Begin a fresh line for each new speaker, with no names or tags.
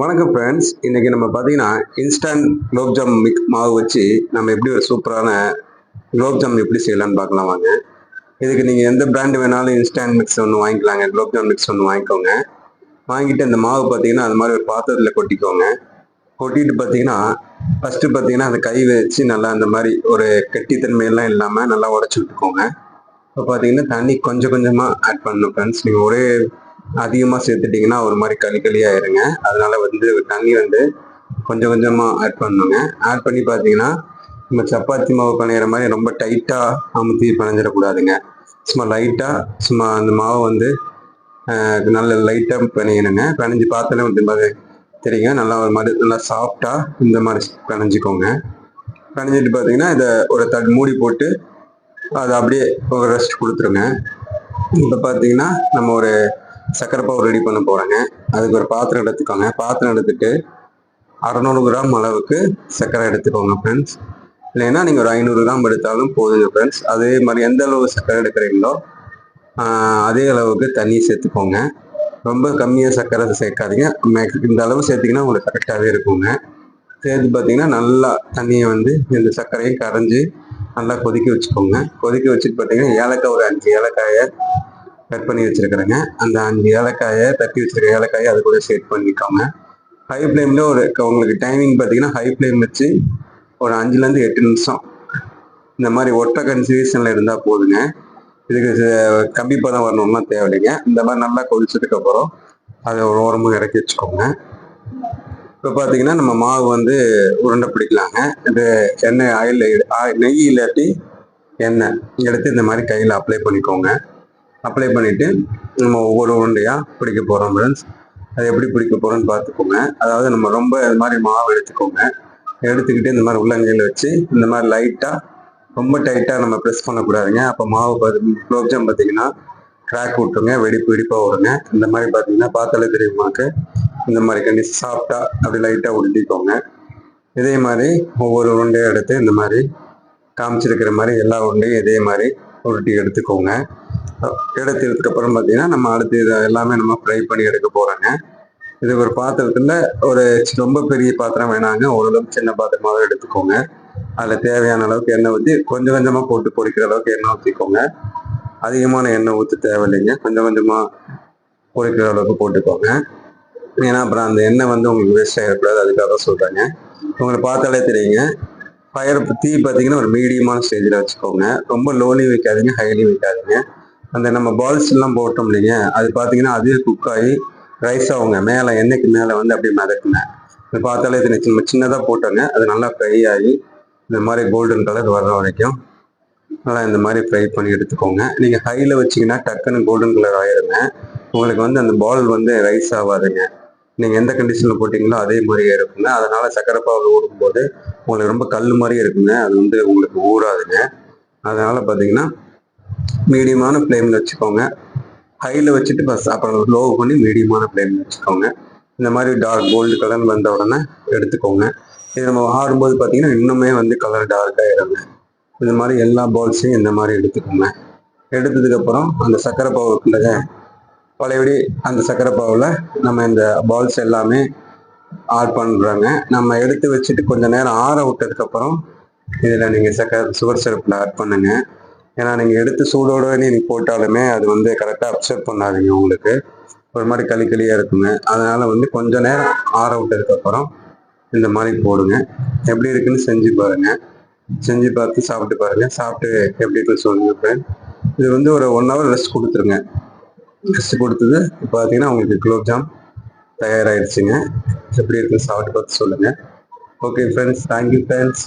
வணக்கம் ஃப்ரெண்ட்ஸ் இன்னைக்கு நம்ம பார்த்தீங்கன்னா இன்ஸ்டன்ட் குலோப்ஜாம் மிக் மாவு வச்சு நம்ம எப்படி ஒரு சூப்பரான குலோப்ஜாம் எப்படி செய்யலாம்னு பார்க்கலாம் வாங்க. இதுக்கு நீங்கள் எந்த பிராண்டு வேணாலும் இன்ஸ்டன்ட் மிக்ஸ் ஒன்று வாங்கிக்கலாங்க. குலோப்ஜாம் மிக்ஸ் ஒன்று வாங்கிக்கோங்க. வாங்கிட்டு அந்த மாவு பார்த்தீங்கன்னா அது மாதிரி ஒரு பாத்திரத்தில் கொட்டிக்கோங்க. கொட்டிட்டு பார்த்தீங்கன்னா ஃபஸ்ட்டு பார்த்தீங்கன்னா அந்த கை வச்சு நல்லா அந்த மாதிரி ஒரு கெட்டித்தன்மையெல்லாம் இல்லாமல் நல்லா உடச்சி விட்டுக்கோங்க. இப்போ பார்த்தீங்கன்னா தண்ணி கொஞ்சம் கொஞ்சமாக ஆட் பண்ணணும் ஃப்ரெண்ட்ஸ் நீங்கள் ஒரே அதிகமாக சேர்த்துட்டிங்கன்னா ஒரு மாதிரி களி களியாயிருங்க அதனால் வந்து தண்ணி வந்து கொஞ்சம் கொஞ்சமாக ஆட் பண்ணணுங்க. ஆட் பண்ணி பார்த்தீங்கன்னா நம்ம சப்பாத்தி மாவு பிணையிற மாதிரி ரொம்ப டைட்டாக அமுத்தி பிணைஞ்சிடக்கூடாதுங்க. சும்மா லைட்டாக சும்மா அந்த மாவு வந்து நல்ல லைட்டாக பிணையணுங்க. பிணைஞ்சு பார்த்தாலே வந்து மாதிரி தெரியுங்க. நல்லா ஒரு மாதிரி நல்லா சாஃப்டாக இந்த மாதிரி பிணைஞ்சிக்கோங்க. பிணைஞ்சிட்டு பார்த்தீங்கன்னா இதை ஒரு தட் மூடி போட்டு அதை அப்படியே ஒரு ரெஸ்ட் கொடுத்துருங்க. இப்போ பார்த்தீங்கன்னா நம்ம ஒரு சக்கரை பாவு ரெடி பண்ண போகிறேங்க அதுக்கு ஒரு பாத்திரம் எடுத்துக்கோங்க. பாத்திரம் எடுத்துட்டு அறநூறு கிராம் அளவுக்கு சர்க்கரை எடுத்துக்கோங்க ஃப்ரெண்ட்ஸ் இல்லைன்னா நீங்கள் ஒரு ஐநூறு கிராம் எடுத்தாலும் போதுங்க ஃப்ரெண்ட்ஸ் அதே மாதிரி எந்த அளவு சர்க்கரை எடுக்கிறீங்களோ அதே அளவுக்கு தண்ணி சேர்த்துக்கோங்க. ரொம்ப கம்மியாக சர்க்கரை சேர்க்காதீங்க. மேக்ஸ் இந்த அளவு சேர்த்திங்கன்னா உங்களுக்கு கரெக்டாகவே இருக்குங்க. சேர்த்து பார்த்தீங்கன்னா நல்லா தண்ணியை வந்து இந்த சர்க்கரையும் கரைஞ்சி நல்லா கொதிக்க வச்சுக்கோங்க. கொதிக்க வச்சுட்டு பார்த்தீங்கன்னா ஏலக்காய் ஒரு அஞ்சு ஏலக்காயை கட் பண்ணி வச்சுருக்கிறேங்க. அந்த அஞ்சு ஏலக்காயை தட்டி வச்சிருக்க ஏலக்காயை அது கூட சேர்த்து பண்ணிக்கோங்க. ஹை ஃப்ளேமில் ஒரு உங்களுக்கு டைமிங் பார்த்தீங்கன்னா ஹை ஃப்ளேம் வச்சு ஒரு அஞ்சுலேருந்து எட்டு நிமிஷம். இந்த மாதிரி ஒற்றை கன்சிஸ்டன்ல இருந்தால் போதுங்க. இதுக்கு கம்பி பதம் வரணும்னா தேவையில்லைங்க. இந்த மாதிரி நல்லா கொதிச்சதுக்கப்புறம் அதை ஒரு ஓரமாக இறக்கி வச்சுக்கோங்க. இப்போ பார்த்தீங்கன்னா நம்ம மாவு வந்து உருண்டை பிடிக்கலாங்க. இது எண்ணெய் ஆயில் நெய் இல்லாட்டி எண்ணெய் எடுத்து இந்த மாதிரி கையில் அப்ளை பண்ணிக்கோங்க. அப்ளை பண்ணிவிட்டு நம்ம ஒவ்வொரு உருண்டையாக பிடிக்க போகிறோம் ஃப்ரெண்ட்ஸ் அது எப்படி பிடிக்க போகிறோம்னு பார்த்துக்கோங்க. அதாவது நம்ம ரொம்ப இது மாதிரி மாவு எடுத்துக்கோங்க. எடுத்துக்கிட்டு இந்த மாதிரி உள்ளங்கையில் வச்சு இந்த மாதிரி லைட்டாக ரொம்ப டைட்டாக நம்ம ப்ரெஸ் பண்ணக்கூடாதுங்க. அப்போ மாவு பார்த்து குலோப்ஜாம் பார்த்தீங்கன்னா கிராக் விட்டுருங்க வெடிப்பு வெடிப்பாக விடுங்க இந்த மாதிரி பார்த்தீங்கன்னா பார்த்தாலே தெரியுமாக்கு இந்த மாதிரி கண்டி சாஃப்டாக அப்படி லைட்டாக உருட்டிக்கோங்க. இதே மாதிரி ஒவ்வொரு உருண்டையும் எடுத்து இந்த மாதிரி காமிச்சிருக்கிற மாதிரி எல்லா உருண்டையும் இதே மாதிரி உருட்டி எடுத்துக்கோங்க. எடுத்து அப்புறம் பார்த்தீங்கன்னா நம்ம அடுத்து இதை எல்லாமே நம்ம ஃப்ரை பண்ணி எடுக்க போகிறோங்க இது ஒரு பாத்திரத்தில் ஒரு ரொம்ப பெரிய பாத்திரம் வேணாங்க. ஓரளவுக்கு சின்ன பாத்திரமாக எடுத்துக்கோங்க. அதில் தேவையான அளவுக்கு எண்ணெய் ஊற்றி கொஞ்சம் கொஞ்சமாக போட்டு பொறிக்கிற அளவுக்கு எண்ணெய் ஊற்றிக்கோங்க அதிகமான எண்ணெய் ஊற்ற தேவையில்லைங்க. கொஞ்சம் கொஞ்சமாக பொறிக்கிற அளவுக்கு போட்டுக்கோங்க. ஏன்னா அப்புறம் அந்த எண்ணெய் வந்து உங்களுக்கு வேஸ்ட் ஆகிடக்கூடாது அதுக்காக சொல்கிறேங்க உங்களுக்கு பார்த்தாலே தெரியுங்க. ஃபயர் தீ பார்த்தீங்கன்னா ஒரு மீடியமான ஸ்டேஜில் வச்சுக்கோங்க. ரொம்ப லோலையும் வைக்காதீங்க ஹைலையும் வைக்காதீங்க. அந்த நம்ம பால்ஸ் எல்லாம் போட்டோம் இல்லைங்க அது பார்த்தீங்கன்னா அதுவே குக் ஆகி ரைஸ் ஆகுங்க. மேலே எண்ணெய்க்கு மேலே வந்து அப்படியே மிதக்குங்க. இது பார்த்தாலே இது சின்ன சின்னதாக போட்டோங்க. அது நல்லா ஃப்ரை ஆகி இந்த மாதிரி கோல்டன் கலர் வர்ற வரைக்கும் நல்லா இந்த மாதிரி ஃப்ரை பண்ணி எடுத்துக்கோங்க. நீங்கள் ஹையில் வச்சிங்கன்னா டக்குன்னு கோல்டன் கலர் ஆயிருங்க. உங்களுக்கு வந்து அந்த பால் வந்து ரைஸ் ஆகாதுங்க நீங்கள் எந்த கண்டிஷனில் போட்டிங்களோ அதே மாதிரியே இருக்குங்க. அதனால் சக்கரை பாவில் ஊடும்போது உங்களுக்கு ரொம்ப கல் மாதிரியே இருக்குங்க. அது வந்து உங்களுக்கு ஊறாதுங்க. அதனால் பார்த்தீங்கன்னா மீடியமான ஃப்ளேமில் வச்சுக்கோங்க. ஹையில் வச்சுட்டு ஃபஸ்ட் அப்புறம் லோ பண்ணி மீடியமான ஃப்ளேமில் வச்சுக்கோங்க. இந்த மாதிரி டார்க் கோல்டு கலர் வந்த உடனே எடுத்துக்கோங்க. இது நம்ம ஆடும்போது பார்த்தீங்கன்னா இன்னுமே வந்து கலர் டார்க்காக இருங்க இந்த மாதிரி எல்லா பால்ஸையும் இந்த மாதிரி எடுத்துக்கோங்க. எடுத்ததுக்கப்புறம் அந்த சக்கரை பாவு இருக்குல்லங்க பழையபடி அந்த சக்கரை பாவில் நம்ம இந்த பால்ஸ் எல்லாமே ஆட் பண்ணுறாங்க நம்ம எடுத்து வச்சுட்டு கொஞ்சம் நேரம் ஆற விட்டதுக்கப்புறம் இதில் நீங்கள் சக்கரை சுகர் சிரப்பில் ஆட் பண்ணுங்க. ஏன்னா நீங்கள் எடுத்து சூடோட நீங்கள் போட்டாலுமே அது வந்து கரெக்டாக அப்சர்வ் பண்ணாதீங்க உங்களுக்கு. ஒரு மாதிரி களி களியாக இருக்குங்க. அதனால் வந்து கொஞ்ச நேரம் ஆற விட்டதுக்கப்புறம் இந்த மாதிரி போடுங்க. எப்படி இருக்குன்னு செஞ்சு பாருங்க. செஞ்சு பார்த்து சாப்பிட்டு பாருங்கள் சாப்பிட்டு எப்படி இருக்குன்னு சொல்லுங்க இது வந்து ஒரு ஒன் ஹவர் ரெஸ்ட் கொடுத்துருங்க. ரெஸ்ட் கொடுத்தது இப்போ பார்த்தீங்கன்னா உங்களுக்கு குலோப்ஜாம் தயாராகிடுச்சுங்க எப்படி இருக்குன்னு சாப்பிட்டு பார்த்து சொல்லுங்கள் ஓகே ஃப்ரெண்ட்ஸ் தேங்க்யூ ஃப்ரெண்ட்ஸ்